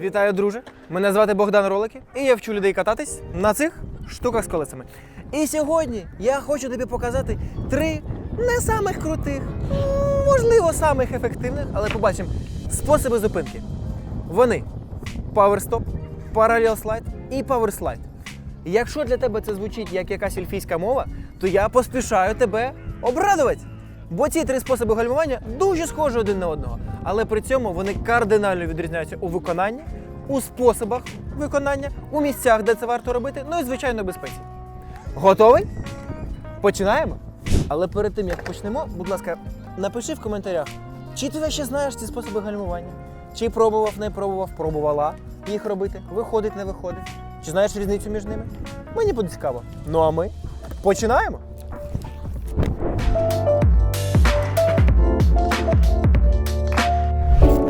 Вітаю, друже! Мене звати Богдан Ролики, і я вчу людей кататись на цих штуках з колесами. І сьогодні я хочу тобі показати три не самих крутих, можливо, самих ефективних, але побачимо способи зупинки. Вони Stop, Parallel Slide і Slide. Якщо для тебе це звучить як якась ельфійська мова, то я поспішаю тебе обрадувати. Бо ці три способи гальмування дуже схожі один на одного, але при цьому вони кардинально відрізняються у виконанні, у способах виконання, у місцях, де це варто робити, ну і звичайно безпеці. Готовий? Починаємо? Але перед тим як почнемо, будь ласка, напиши в коментарях, чи ти ще знаєш ці способи гальмування? Чи пробував, не пробував, пробувала їх робити, виходить, не виходить. Чи знаєш різницю між ними? Мені буде цікаво. Ну а ми починаємо.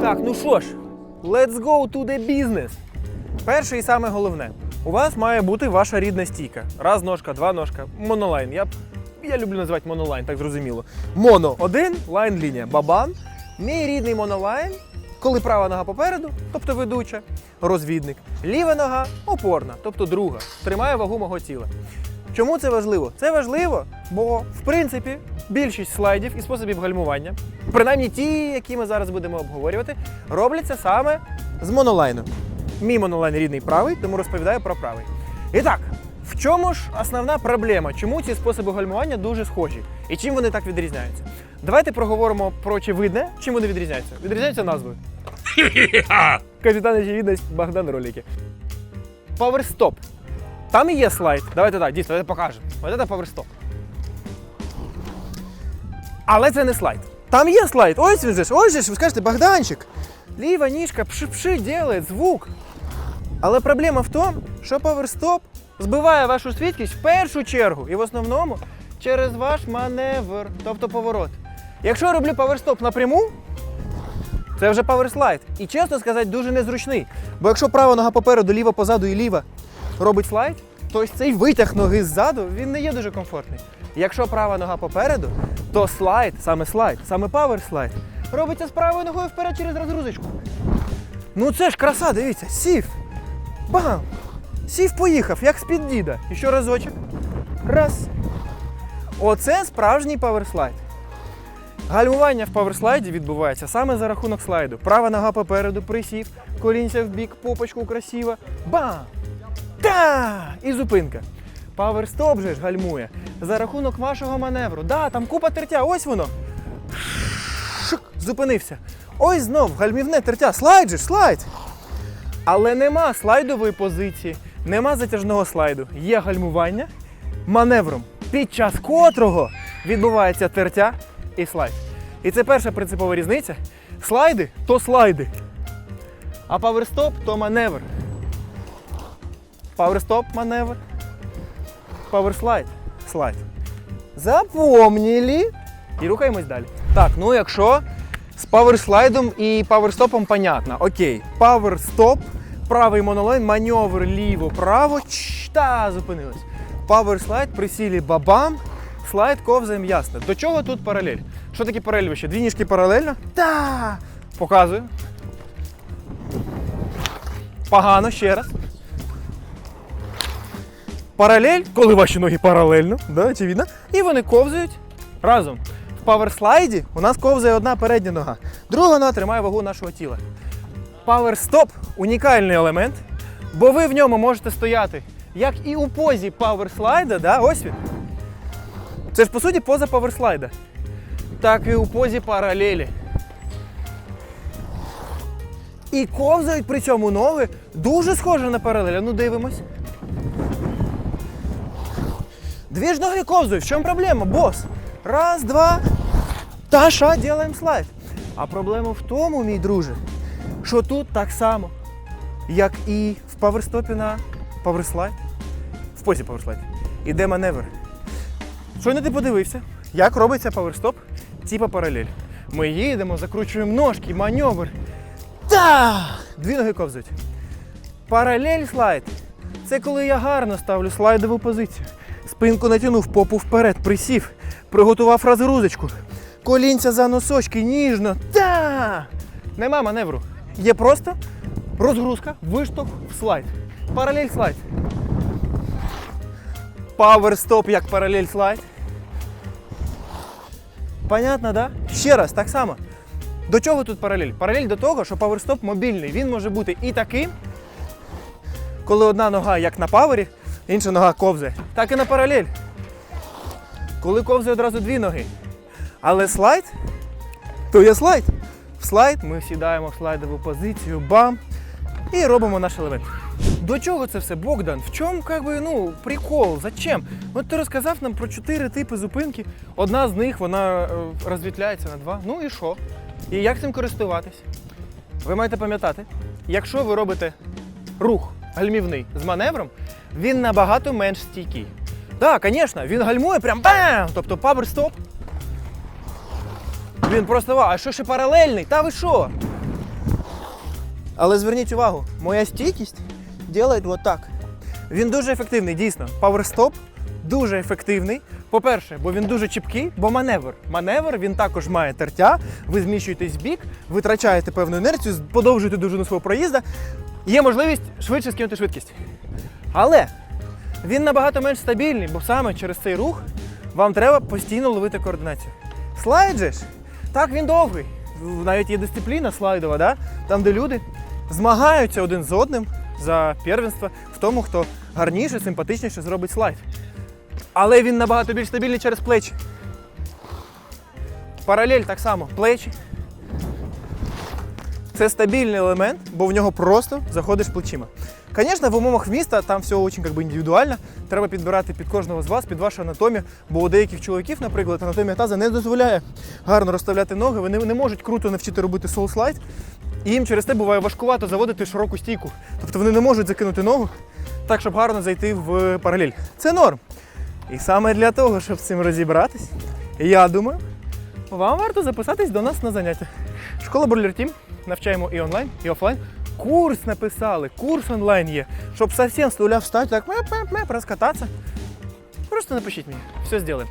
Так, ну що ж, let's go to the business. Перше і саме головне. У вас має бути ваша рідна стійка. Раз ножка, два ножка, монолайн. Я, я люблю називати монолайн, так зрозуміло. Моно один, лайн лінія. Бабан. Мій рідний монолайн, коли права нога попереду, тобто ведуча, розвідник. Ліва нога опорна, тобто друга. Тримає вагу мого тіла. Чому це важливо? Це важливо, бо в принципі більшість слайдів і способів гальмування, принаймні ті, які ми зараз будемо обговорювати, робляться саме з монолайну. Мій монолайн рідний правий, тому розповідаю про правий. І так, в чому ж основна проблема? Чому ці способи гальмування дуже схожі? І чим вони так відрізняються? Давайте проговоримо про очевидне, чим вони відрізняються. Відрізняються назвою. Капітан очевидність Богдан Роліки. Поверстоп. Там є слайд. Давайте так, дійсно, давайте покажемо. Ось це поверстоп. Але це не слайд. Там є слайд. Ось він же ж, ось же ж, ви скажете, Богданчик. Ліва ніжка пши-пши делает звук. Але проблема в тому, що поверстоп збиває вашу швидкість в першу чергу і в основному через ваш маневр, тобто поворот. Якщо я роблю поверстоп напряму, це вже паверслайд. І чесно сказати, дуже незручний. Бо якщо права нога попереду, ліва позаду і ліва робить слайд, то ось цей витяг ноги ззаду він не є дуже комфортний. Якщо права нога попереду, то слайд, саме слайд, саме паверслайд, робиться з правою ногою вперед через розгрузочку. Ну це ж краса, дивіться, сів. Бам! Сів поїхав, як з-під діда. І ще разочок. Раз. Оце справжній паверслайд. Гальмування в паверслайді відбувається саме за рахунок слайду. Права нога попереду, присів, колінця в бік, попочку красиво. Бам! Та! І зупинка. Паверстоп же ж гальмує за рахунок вашого маневру. Да, там купа тертя, ось воно. Шик, зупинився. Ось знов гальмівне тертя. Слайд же, слайд. Але нема слайдової позиції, нема затяжного слайду. Є гальмування маневром, під час котрого відбувається тертя і слайд. І це перша принципова різниця. Слайди то слайди. А паверстоп то маневр. Паверстоп маневр. Паверслайд. Слайд. Запомнили. І рухаємось далі. Так, ну якщо з паверслайдом і паверстопом понятно. Окей. Паверстоп, правий монолайн, маневр ліво-право. Та зупинилось. Паверслайд, присілі бабам. Слайд ковзаєм ясно. До чого тут паралель? Що таке паралель вище? Дві ніжки паралельно? Та! Показую. Погано ще раз. Паралель, коли ваші ноги паралельно, да, очевидно, і вони ковзають разом. В паверслайді у нас ковзає одна передня нога, друга нога тримає вагу нашого тіла. Паверстоп унікальний елемент, бо ви в ньому можете стояти як і у позі паверслайда, да, ось він. Це ж по суті поза паверслайда, так і у позі паралелі. І ковзають при цьому ноги дуже схоже на паралель. Ну дивимось. Две ж ноги ковзають. В чому проблема, бос? Раз, два. Таша, делаем слайд. А проблема в тому, мій друже, що тут так само, як і в паверстопі на паверслайд, в позі паверслайд. Іде маневр. Щойно ти подивився, як робиться паверстоп, типа паралель. Ми їдемо, закручуємо ножки, маневр. Та! Дві ноги ковзають. Паралель слайд. Це коли я гарно ставлю слайдову позицію. Спинку натягнув, попу вперед, присів, приготував розгрузочку. Колінця за носочки, ніжно. Та! Нема маневру. Є просто Розгрузка, виштовх, слайд. Паралель слайд. Пауерстоп як паралель слайд. Понятно, да? Ще раз, так само. До чого тут паралель? Паралель до того, що паверстоп мобільний. Він може бути і таким, коли одна нога як на павері, інша нога ковзе, так і на паралель. Коли ковзе одразу дві ноги. Але слайд, то є слайд. В слайд ми сідаємо в слайдову позицію, бам, і робимо наш елемент. До чого це все, Богдан? В чому как би, ну, прикол? Зачем? От ти розказав нам про чотири типи зупинки. Одна з них вона е, розвітляється на два. Ну і що? І як цим користуватись? Ви маєте пам'ятати, якщо ви робите рух гальмівний з маневром, він набагато менш стійкий. Так, звісно, він гальмує прям бам! Тобто павер-стоп. Він просто вау, а що ще паралельний? Та ви що? Але зверніть увагу, моя стійкість робить от так. Він дуже ефективний, дійсно. Паверстоп дуже ефективний. По-перше, бо він дуже чіпкий, бо маневр. Маневр він також має тертя, ви зміщуєтесь в бік, витрачаєте певну інерцію, подовжуєте довжину свого проїзду. Є можливість швидше скинути швидкість. Але він набагато менш стабільний, бо саме через цей рух вам треба постійно ловити координацію. Слайд же ж, так він довгий. Навіть є дисципліна слайдова, да? там, де люди змагаються один з одним за первенство в тому, хто гарніше, симпатичніше зробить слайд. Але він набагато більш стабільний через плечі. Паралель так само, плечі. Це стабільний елемент, бо в нього просто заходиш плечима. Звісно, в умовах міста там все дуже как би, індивідуально. Треба підбирати під кожного з вас, під вашу анатомію. Бо у деяких чоловіків, наприклад, анатомія таза не дозволяє гарно розставляти ноги. Вони не можуть круто навчити робити соул-слайд. І їм через те буває важкувато заводити широку стійку. Тобто вони не можуть закинути ногу так, щоб гарно зайти в паралель. Це норм. І саме для того, щоб з цим розібратись, я думаю, вам варто записатись до нас на заняття. Школа Бурлер Тім. Навчаємо і онлайн, і офлайн. Курс написали, курс онлайн є, щоб совсем з нуля встати, так меп-меп-меп, розкататися. Просто напишіть мені, все зробимо.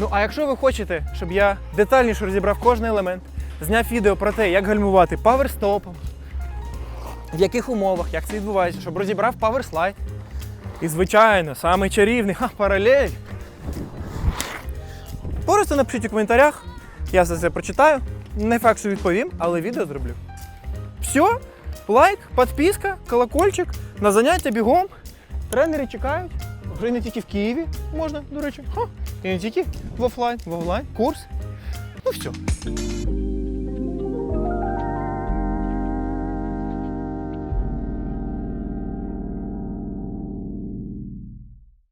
Ну а якщо ви хочете, щоб я детальніше розібрав кожен елемент, зняв відео про те, як гальмувати паверстопом, в яких умовах, як це відбувається, щоб розібрав паверслайд. І, звичайно, самий чарівний ха, паралель. Просто напишіть у коментарях, я все це прочитаю. Не факт, що відповім, але відео зроблю. Все, лайк, підписка, колокольчик, на заняття бігом. Тренери чекають. Вже не тільки в Києві можна, до речі. Ха. І не тільки в офлайн, в онлайн, курс. Ну все.